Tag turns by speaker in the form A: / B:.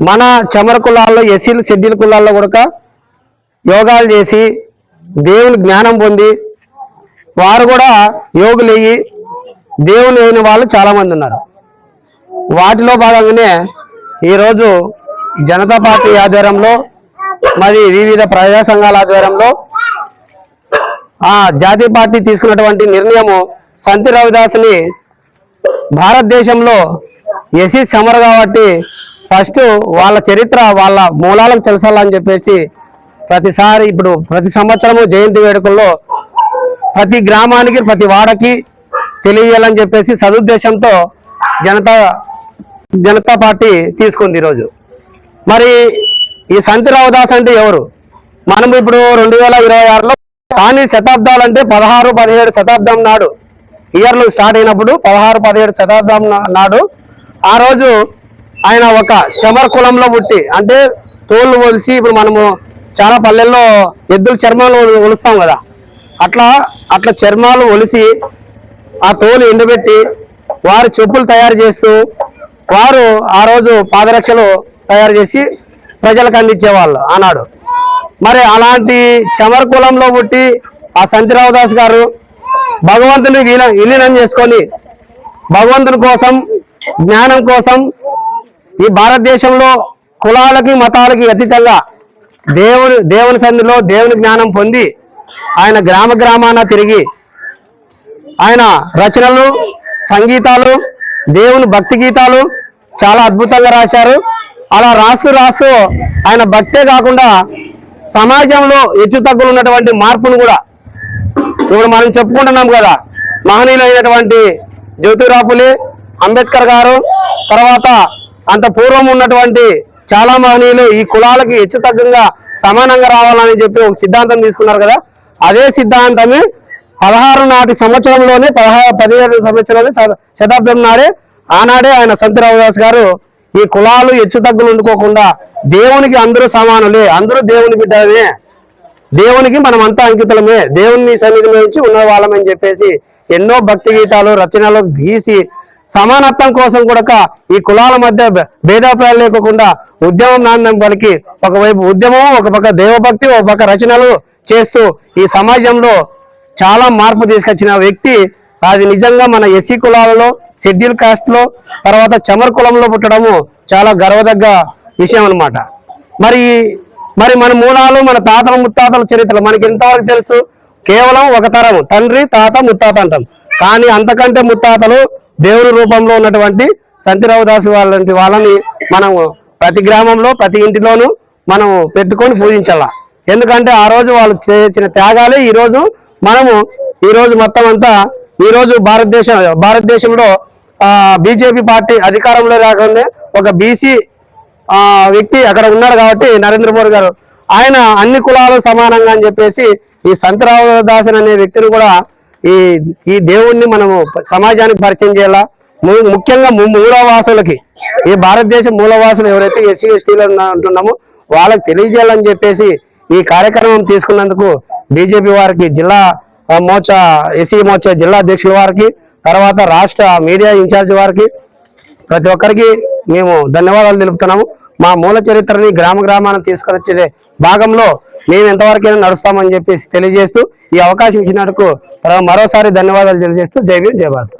A: మన చమర కులాల్లో ఎస్సీలు షెడ్యూల్ కులాల్లో కూడా యోగాలు చేసి దేవుని జ్ఞానం పొంది వారు కూడా యోగులు అయ్యి దేవుని అయిన వాళ్ళు చాలామంది ఉన్నారు. వాటిలో భాగంగానే ఈరోజు జనతా పార్టీ ఆధ్వర్యంలో మరి వివిధ ప్రజా సంఘాల ఆధ్వర్యంలో ఆ జాతీయ పార్టీ తీసుకున్నటువంటి నిర్ణయము సంతి రవిదాస్ని భారతదేశంలో ఎసి సమర కాబట్టి ఫస్ట్ వాళ్ళ చరిత్ర వాళ్ళ మూలాలకు తెలుసాలని చెప్పేసి ప్రతిసారి ఇప్పుడు ప్రతి సంవత్సరము జయంతి వేడుకల్లో ప్రతి గ్రామానికి ప్రతి వాడకి తెలియాలని చెప్పేసి సదుద్దేశంతో జనతా జనతా పార్టీ తీసుకుంది ఈరోజు. మరి ఈ సంతి రావదాస్ అంటే ఎవరు? మనం ఇప్పుడు రెండు వేల ఇరవై ఆరులో కానీ శతాబ్దాలు అంటే పదహారు పదిహేడు శతాబ్దం నాడు ఇయర్లు స్టార్ట్ అయినప్పుడు పదహారు పదిహేడు శతాబ్దం నాడు ఆ రోజు ఆయన ఒక చమర కులంలో పుట్టి అంటే తోళ్ళు ఒలిచి ఇప్పుడు మనము చాలా పల్లెల్లో ఎద్దుల చర్మాలు ఒలుస్తాం కదా. అట్లా అట్లా చర్మాలు ఒలిసి ఆ తోలు ఎండబెట్టి వారు చెప్పులు తయారు చేస్తూ వారు ఆ రోజు పాదరక్షలు తయారు చేసి ప్రజలకు అందించేవాళ్ళు ఆనాడు. మరి అలాంటి చమర కులంలో పుట్టి ఆ సంతిరావు దాస్ గారు భగవంతుని విలీన- విలీనం చేసుకొని భగవంతుని కోసం జ్ఞానం కోసం ఈ భారతదేశంలో కులాలకి మతాలకి అతీతంగా దేవుని దేవుని సన్నిధిలో దేవుని జ్ఞానం పొంది ఆయన గ్రామ గ్రామాన తిరిగి ఆయన రచనలు సంగీతాలు దేవుని భక్తి గీతాలు చాలా అద్భుతంగా రాశారు. అలా రాస్తూ రాస్తూ ఆయన భక్తే కాకుండా సమాజంలో హెచ్చుతగ్గులు ఉన్నటువంటి మార్పును కూడా ఇప్పుడు మనం చెప్పుకుంటున్నాం కదా. మహనీయులైనటువంటి జ్యోతిరాపులే అంబేద్కర్ గారు తర్వాత అంత పూర్వం ఉన్నటువంటి చాలా మహనీయులు ఈ కులాలకి హెచ్చు తగ్గంగా సమానంగా రావాలని చెప్పి ఒక సిద్ధాంతం తీసుకున్నారు కదా. అదే సిద్ధాంతమే పదహారు నాటి సంవత్సరంలోనే పదహారు పదిహేడు సంవత్సరంలోనే శతాబ్దం నాడే ఆనాడే ఆయన సంతరావు దాస్ గారు ఈ కులాలు హెచ్చు తగ్గులు ఉండుకోకుండా దేవునికి అందరూ సమానులే అందరూ దేవుని బిడ్డమే దేవునికి మనం అంతా అంకితులమే దేవుని సన్నిధిలో నుంచి ఉన్న వాళ్ళమని చెప్పేసి ఎన్నో భక్తి గీతాలు రచనలు గీసి సమానత్వం కోసం కూడా ఈ కులాల మధ్య భేదాభిప్రాయాలు లేకుండా ఉద్యమం నాందం పలికి ఒకవైపు ఉద్యమం ఒక పక్క దేవభక్తి ఒక పక్క రచనలు చేస్తూ ఈ సమాజంలో చాలా మార్పు తీసుకొచ్చిన వ్యక్తి. అది నిజంగా మన ఎస్సీ కులాలలో షెడ్యూల్ కాస్ట్లో తర్వాత చమర్ కులంలో పుట్టడము చాలా గర్వదగ్గ విషయం అన్నమాట. మరి మరి మన మూలాలు మన తాతల ముత్తాతల చరిత్రలు మనకి ఎంతవరకు తెలుసు? కేవలం ఒక తరం తండ్రి తాత ముత్తాత అంటాం. కానీ అంతకంటే ముత్తాతలు దేవుని రూపంలో ఉన్నటువంటి సంతిరావు దాసు వాళ్ళంటి వాళ్ళని మనం ప్రతి గ్రామంలో ప్రతి ఇంటిలోనూ మనం పెట్టుకొని పూజించాల. ఎందుకంటే ఆ రోజు వాళ్ళు చేసిన త్యాగాలే ఈరోజు మనము ఈరోజు మొత్తం అంతా ఈరోజు భారతదేశం భారతదేశంలో బీజేపీ పార్టీ అధికారంలో రాకుండా ఒక బీసీ వ్యక్తి అక్కడ ఉన్నారు కాబట్టి నరేంద్ర మోడీ గారు. ఆయన అన్ని కులాలు సమానంగా అని చెప్పేసి ఈ సంతరావు దాసన్ అనే వ్యక్తిని కూడా ఈ ఈ దేవుణ్ణి మనము సమాజానికి పరిచయం చేయాలా? ము- ముఖ్యంగా మూలవాసులకి. ఈ భారతదేశం మూలవాసులు ఎవరైతే ఎస్సీ ఎస్టీలు అంటున్నామో వాళ్ళకి తెలియజేయాలని చెప్పేసి ఈ కార్యక్రమం తీసుకున్నందుకు బీజేపీ వారికి జిల్లా ఆ, మోర్చా ఎస్సీ మోర్చా జిల్లా అధ్యక్షుల వారికి తర్వాత రాష్ట్ర మీడియా ఇన్ఛార్జ్ వారికి ప్రతి ఒక్కరికి మేము ధన్యవాదాలు తెలుపుతున్నాము. మా మూల చరిత్రని గ్రామ గ్రామాన్ని తీసుకొచ్చే భాగంలో మేము ఎంతవరకైనా నడుస్తామని చెప్పేసి తెలియజేస్తూ ఈ అవకాశం ఇచ్చినందుకు మరోసారి ధన్యవాదాలు తెలియజేస్తూ. జై భీమ్ జై భారత్.